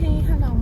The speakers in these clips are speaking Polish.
Hej, hello.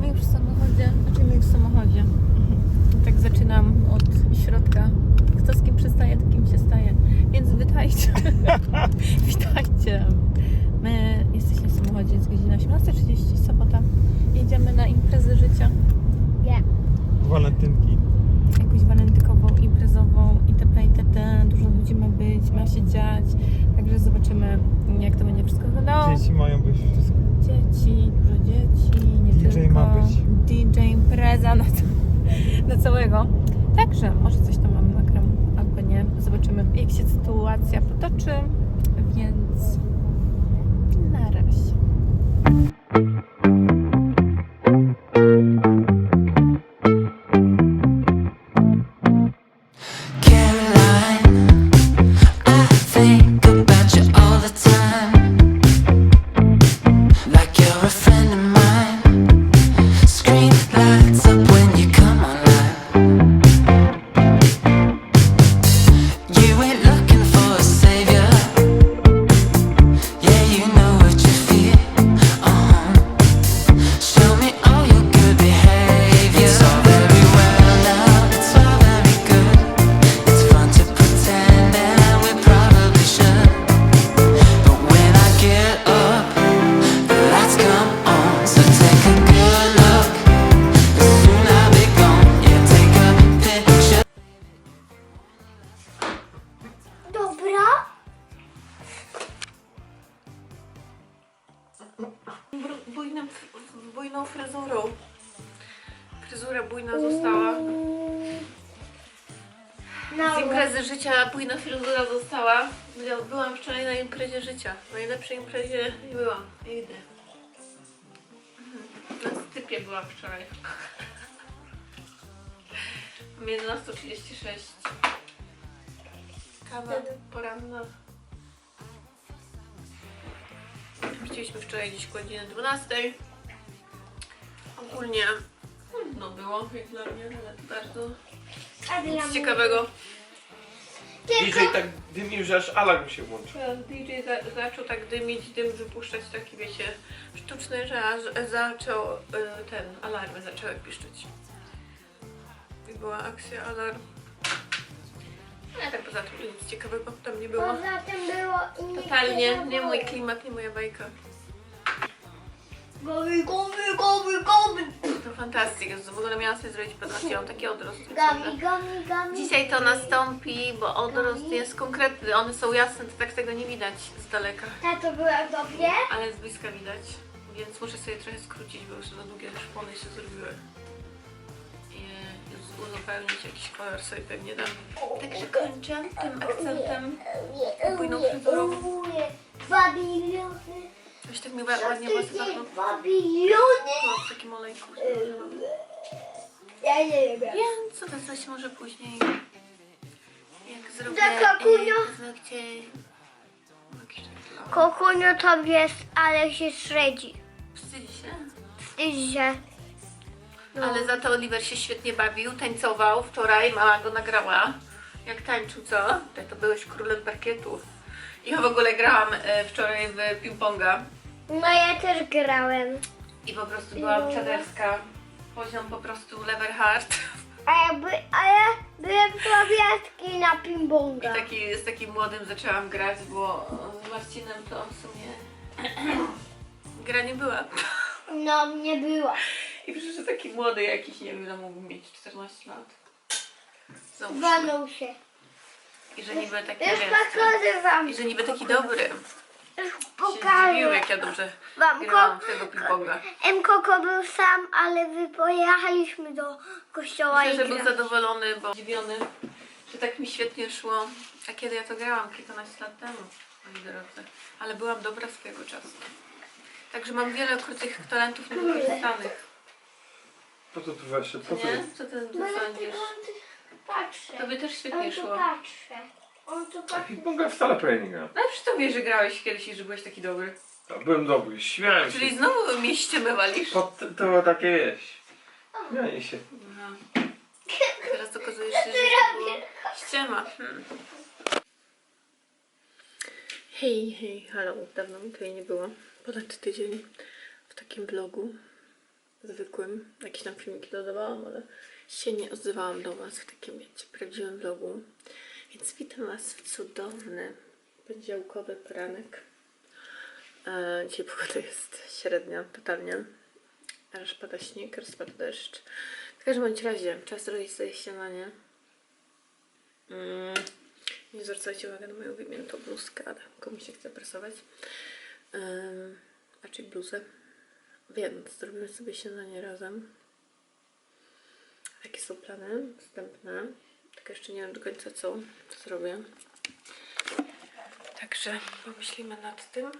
My już w samochodzie, znaczy my już w samochodzie. Mhm. Tak zaczynam od środka. Kto z kim przystaje, to kim się staje. Więc witajcie. witajcie. My jesteśmy w samochodzie, jest godzina 18.30, sobota. Jedziemy na imprezę życia. Nie. Walentynki. Jakąś walentykową, imprezową itp. itd. Dużo ludzi ma być, ma się dziać. Także zobaczymy, jak to będzie wszystko wyglądało. Dzieci mają być całego. Także może coś tam mam nagram, albo nie. Zobaczymy jak się sytuacja potoczy, więc 17.36. Kawa poranna. Chcieliśmy wczoraj gdzieś godzinę 12. Ogólnie no było, jak dla mnie, ale bardzo A nic ciekawego. DJ tak dymił, że aż alarm się włączył. E, DJ za, zaczął tak dymić, dym wypuszczać taki, wiecie, sztuczny, że aż zaczął y, ten, alarmy zaczęły piszczeć. Była akcja. Ale tak poza tym nic ciekawego tam nie było. Poza tym było i Totalnie nie mój klimat, nie moja bajka. Gowy, gowy, gowy, gowy. To fantastyka, w ogóle miałam sobie zrobić pewności, mam taki odrost. Gami, gami, gami. Dzisiaj to nastąpi, bo odrost jest konkretny, one są jasne, to tak tego nie widać z daleka. Tato była dobrze? ale z bliska widać, więc muszę sobie trochę skrócić, bo już za długie szpony się zrobiły. Uzupełnić jakiś kolor sobie pewnie dam. Także kończę tym akcentem. Bujną fryzurą. Biliony. Coś tak mi ładnie włosy pachną. Dwa biliony. No, w takim olejku. Ja nie wiem. Więc odezwę się może później. Jak zrobię e, paznokcie. Kokunio tam jest, ale się średzi. Wstydzi się. Wstydzi się. No. Ale za to Oliver się świetnie bawił, tańcował wczoraj, mama go nagrała. Jak tańczył, co? Ty to byłeś królem parkietu. Ja w ogóle grałam e, wczoraj w ping-ponga No ja też grałem. i po prostu byłam czaderska. Poziom po prostu level hard. A ja, by, a ja byłem słabiacki na I taki, z takim młodym zaczęłam grać, bo z Marcinem to w sumie gra nie była. No, nie była. I przecież że taki młody jakiś, nie wiem, ile mógł mieć 14 lat. Załóżmy. Walnął się. I że niby taki Już wiesz, pokażę wam. I że niby taki dobry. Już się zdziwił, pokażę. jak ja dobrze Wam grałam w tego ping-ponga. M. Koko był sam, ale wy pojechaliśmy do kościoła Myślę, że i był graliśmy. zadowolony, bo zdziwiony, że tak mi świetnie szło. A kiedy ja to grałam? Kilkanaście lat temu, moi drodzy. Ale byłam dobra swojego czasu. Także mam wiele ukrytych talentów niewykorzystanych. Po co tu właśnie? Po co? Nie? Co ty, ty No ja sądzisz? tylko patrzę. Tobie też świetnie On tu szło. patrzę. On tu patrzy. Ping-ponga wcale prawie nie grałem. No ale przy tobie, że grałeś kiedyś i że byłeś taki dobry. Ja Byłem dobry, śmiałem się. Czyli znowu mnie ściemy walisz? To, to takie wieś. Śmianie się. No. Teraz okazuje się, że to było ściema. Hmm. Hej, hej, halo, dawno mi tutaj nie było. Ponad tydzień w takim vlogu. Zwykłym. Jakieś tam filmiki dodawałam, ale się nie odzywałam do Was w takim, wiecie, prawdziwym vlogu. Więc witam Was w cudowny, poniedziałkowy poranek. E, dzisiaj pogoda jest średnia, totalnie. Aż pada śnieg, raz pada deszcz. W każdym bądź razie, czas robić sobie śniadanie. Mm. Nie zwracajcie uwagi na moją wymiętą bluzkę, ale komuś się chce prasować. Um, raczej bluzę. Więc zrobimy sobie śniadanie razem. Jakie są plany wstępne? Tak jeszcze nie wiem do końca co, zrobię. Także pomyślimy nad tym.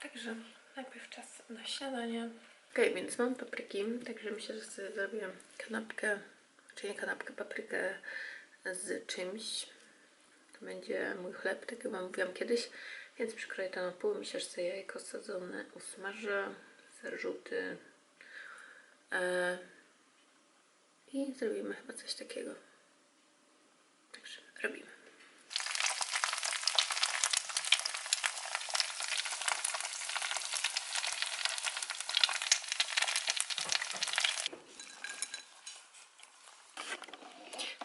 Także najpierw czas na śniadanie. Okej, więc mam papryki, także myślę, że sobie zrobię kanapkę, czy nie kanapkę, paprykę z czymś. To będzie mój chleb, tak jak Wam mówiłam kiedyś, więc przykroję to na pół. Myślę, że jajko sadzone usmażę, zarzuty e, i zrobimy chyba coś takiego. Także robimy.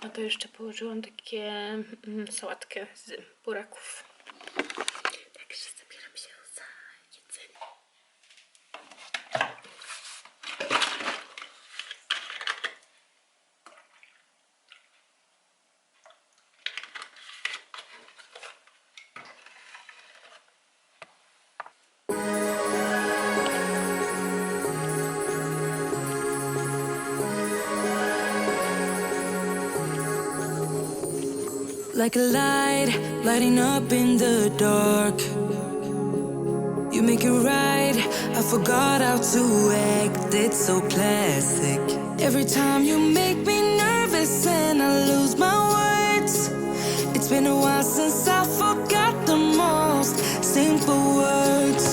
No to jeszcze położyłam takie mm, sałatkę z buraków. Like a light, lighting up in the dark. You make it right. I forgot how to act. It's so classic. Every time you make me nervous and I lose my words. It's been a while since I forgot the most simple words.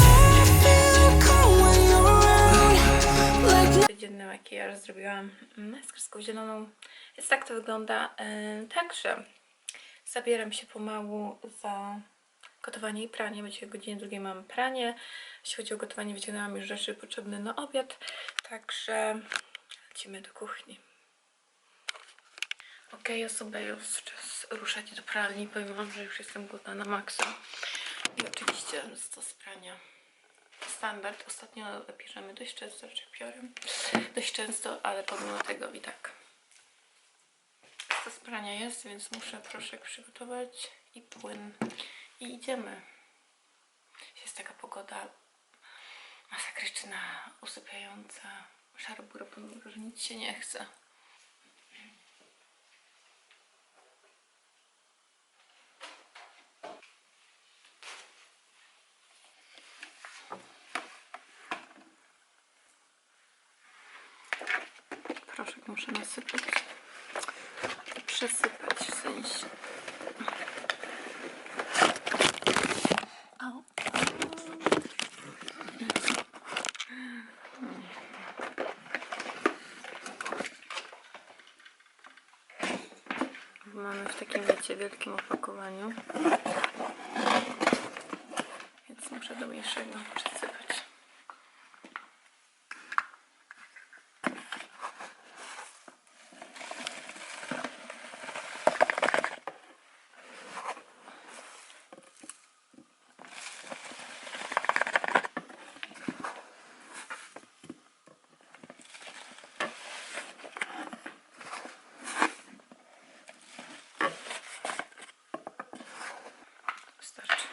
I feel cold when you're around. Like Codzienny makijaż zrobiłam z kreską zieloną. Więc tak to wygląda. Yy, Także zabieram się pomału za gotowanie i pranie. Będzie o godzinie drugiej mam pranie. Jeśli chodzi o gotowanie, wyciągnęłam już rzeczy potrzebne na obiad. Także lecimy do kuchni. Ok, osoba już czas ruszać do pralni. Powiem Wam, że już jestem głodna na maksa. I oczywiście stos prania standard. Ostatnio bierzemy dość często, czy piorem dość często, ale pomimo tego i tak stos prania jest, więc muszę proszek przygotować i płyn i idziemy. Jest taka pogoda masakryczna, usypiająca, szarbura, pomimo że nic się nie chce. Proszek muszę nasypać. Przesypać w sensie. Au. Mamy w takim, wiecie, wielkim opakowaniu. Więc muszę do mniejszego przesypać. Wystarczy.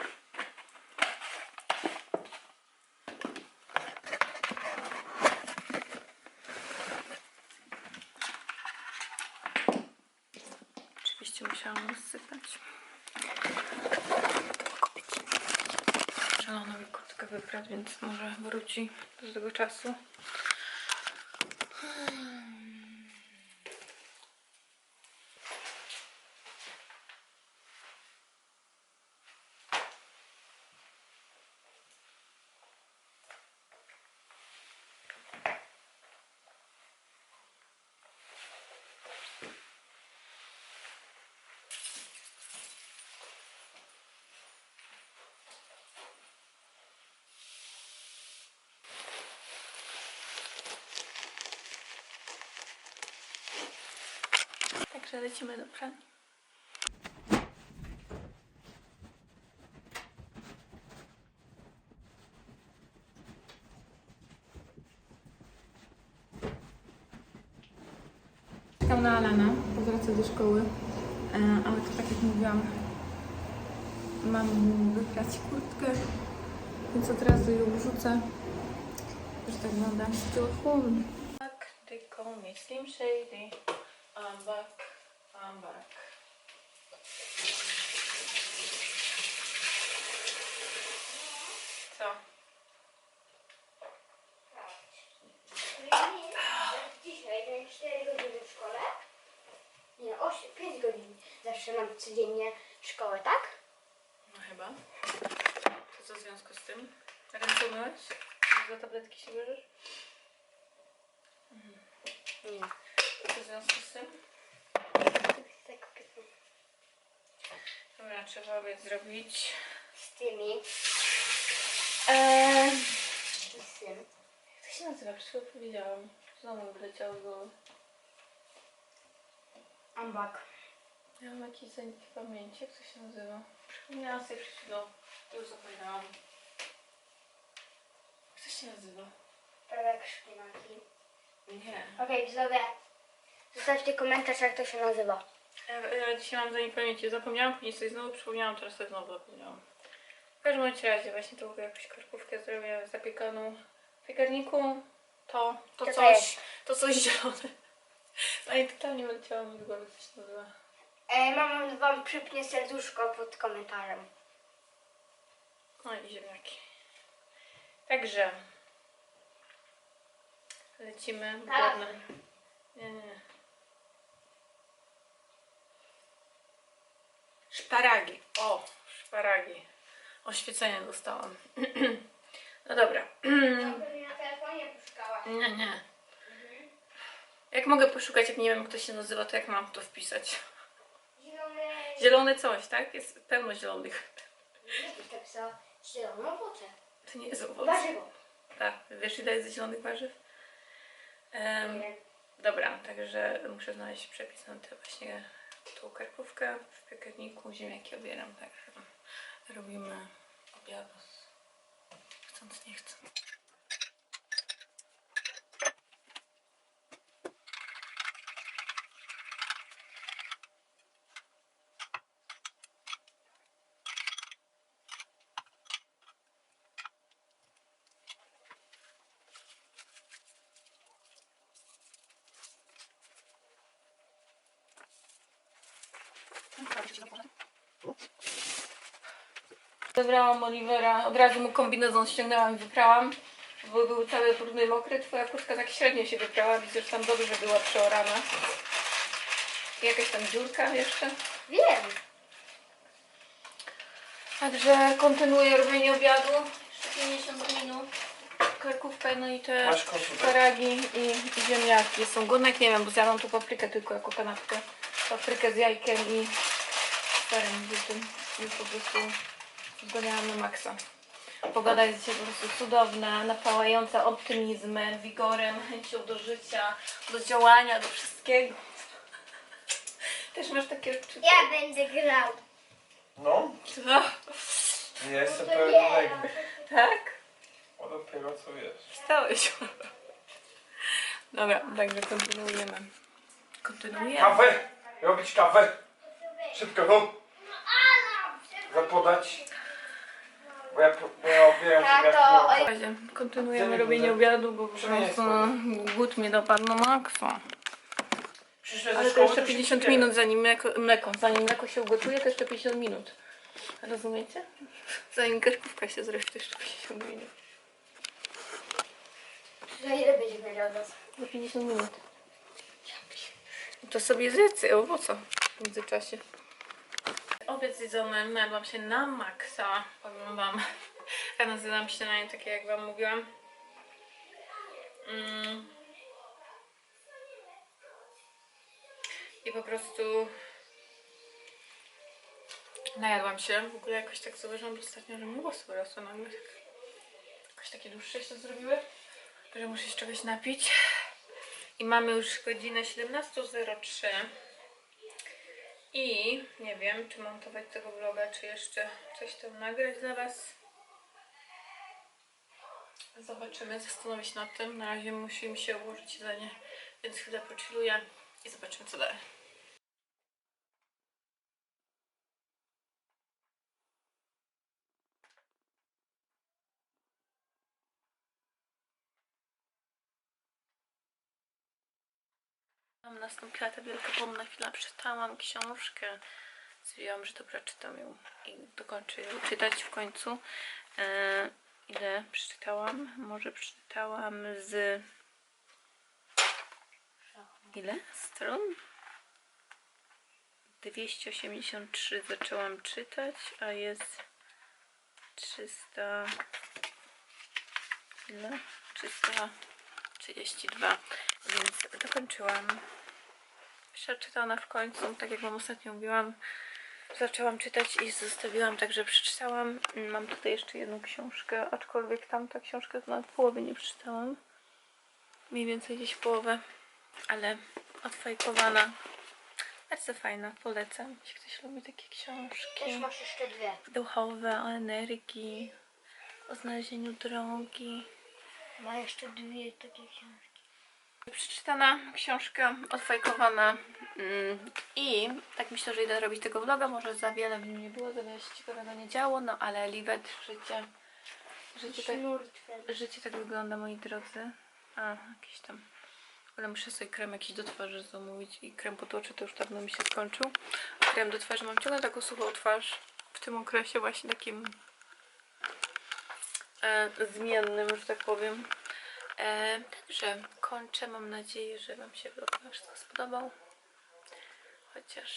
Oczywiście musiałam rozsypać. Kupić zieloną i kurtkę wybrać, więc może wróci do tego czasu. Także lecimy do pralni. Czekam na Alana, powraca do szkoły, e, ale to tak jak mówiłam, mam wyprać kurtkę, więc od razu ją wrzucę, że tak wygląda still home. Back, they call me Slim Shady, I'm back, Back. Co? Dzisiaj byłem 4 godziny w szkole. Nie, 8, 5 godzin. Zawsze mam codziennie szkołę, tak? No chyba. To co w związku z tym? Ręce umyłeś? Za tabletki się bierzesz? Nie. To co w związku z tym? Tak, Dobra, trzeba obiad zrobić. z tymi. Eee, z tym. Jak to się nazywa? Chyba powiedziałam. Znowu głowy. I'm back. Ja mam jakieś zaniki pamięci. Jak to się nazywa? Przypomniałam sobie przed chwilą. Już zapomniałam. Jak to się nazywa? Jak szpinaki. Nie. Okej, widzowie. Zostawcie komentarz, jak to się nazywa. Ja, ja dzisiaj mam zanik pamięci. Zapomniałam, później sobie znowu przypomniałam, teraz sobie znowu zapomniałam. W każdym bądź razie właśnie tą jakąś karkówkę zrobię zapiekaną w piekarniku. To, to Co to coś, to coś zielone. A i totalnie wyleciało mi z głowy, co się nazywa. E, mama wam przypnie serduszko pod komentarzem. No i ziemniaki. Także lecimy. Tak. Nie, nie. Szparagi. O, szparagi. Oświecenie dostałam. No dobra. Na telefonie poszukała. Nie, nie. Jak mogę poszukać, jak nie wiem, jak to się nazywa, to jak mam to wpisać? Zielone... Zielone coś, tak? Jest pełno zielonych. Jakiś tak za zielone owoce. To nie jest owoc. Warzywo. Tak, wiesz ile jest zielonych warzyw? Em, dobra, także muszę znaleźć przepis na tę właśnie tą karkówkę w piekarniku, ziemniaki obieram, także robimy obiad. Chcąc, nie chcąc. Zebrałam Olivera, od razu mu kombinezon ściągnęłam i wyprałam, bo był cały brudny mokry. Twoja kurtka tak średnio się wyprała, widzę, że tam dobrze była przeorana. I jakaś tam dziurka jeszcze. Wiem. Także kontynuuję robienie obiadu. Jeszcze 50 minut. Karkówkę, no i te Masz koszulę. szparagi i, i ziemniaki. Są głodne, jak nie wiem, bo zjadłam tu paprykę tylko jako kanapkę. Paprykę z jajkiem i serem tym. I po prostu zgoniałam na maksa. Pogoda jest dzisiaj po prostu cudowna, napałająca optymizmem, wigorem, chęcią do życia, do działania, do wszystkiego. Też masz takie odczucie? Ja będę grał. No, Co? ja jestem To pełnoletni. Tak? O dopiero co wiesz. Wstałeś. Dobra, także kontynuujemy. Kontynuujemy. Kawę! Robić kawę! Szybko, no! Zapodać. Bo ja, bo ja obieram Tato, W razie kontynuujemy robienie obiadu, bo po prostu no, głód mnie dopadł na maksa. Przyszłe Ale to jeszcze 50 minut zanim mleko, mleko, zanim mleko się ugotuje, to jeszcze 50 minut. Rozumiecie? Zanim karkówka się to jeszcze 50 minut. Za ile będzie mieli od nas? Za 50 minut. To sobie zjedz owoce w międzyczasie. Obiad zjedzony, najadłam się na maksa. Powiem wam, rano zjadłam śniadanie takie jak wam mówiłam. Mm. I po prostu najadłam się. W ogóle jakoś tak zauważyłam ostatnio, że mi włosy wyrosły nagle. Jakoś takie dłuższe się zrobiły, że muszę się czegoś napić. I mamy już godzinę 17.03. I nie wiem, czy montować tego vloga, czy jeszcze coś tam nagrać Was. Zobaczymy, zastanowię się nad tym. Na razie musi mi się ułożyć jedzenie, więc chwilę pochilluję i zobaczymy co dalej. Mam nastąpiła ta wielka pomna chwila. Przeczytałam książkę. Stwierdziłam, że dobra, czytam ją i dokończę ją czytać w końcu. E, ile przeczytałam? Może przeczytałam z... Ile stron? 283 zaczęłam czytać, a jest 300... Ile? 332, więc dokończyłam. Przeczytana w końcu, tak jak wam ostatnio mówiłam. Zaczęłam czytać i zostawiłam, także przeczytałam. Mam tutaj jeszcze jedną książkę, aczkolwiek tamta książka to nawet połowy nie przeczytałam. Mniej więcej gdzieś połowę, ale odfajkowana. Bardzo fajna, polecam. Jeśli ktoś lubi takie książki Też masz jeszcze dwie. duchowe, o energii, o znalezieniu drogi. Ma jeszcze dwie takie książki. Przeczytana książka, odfajkowana mm, i tak myślę, że idę robić tego vloga, może za wiele w nim nie było, za wiele się ciekawego nie działo, no ale liwet, życie, życie tak, życie tak wygląda moi drodzy. A, jakiś tam, ale muszę sobie krem jakiś do twarzy zamówić i krem pod oczy to już dawno mi się skończył. Krem do twarzy mam ciągle taką suchą twarz w tym okresie właśnie takim e, zmiennym, że tak powiem. E, także kończę. Mam nadzieję, że Wam się vlog wszystko spodobał. Chociaż,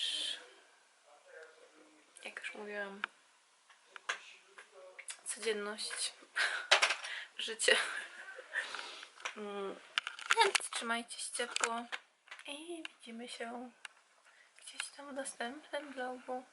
jak już mówiłam, codzienność, życie. Mm, Więc trzymajcie się ciepło i widzimy się gdzieś tam w następnym vlogu.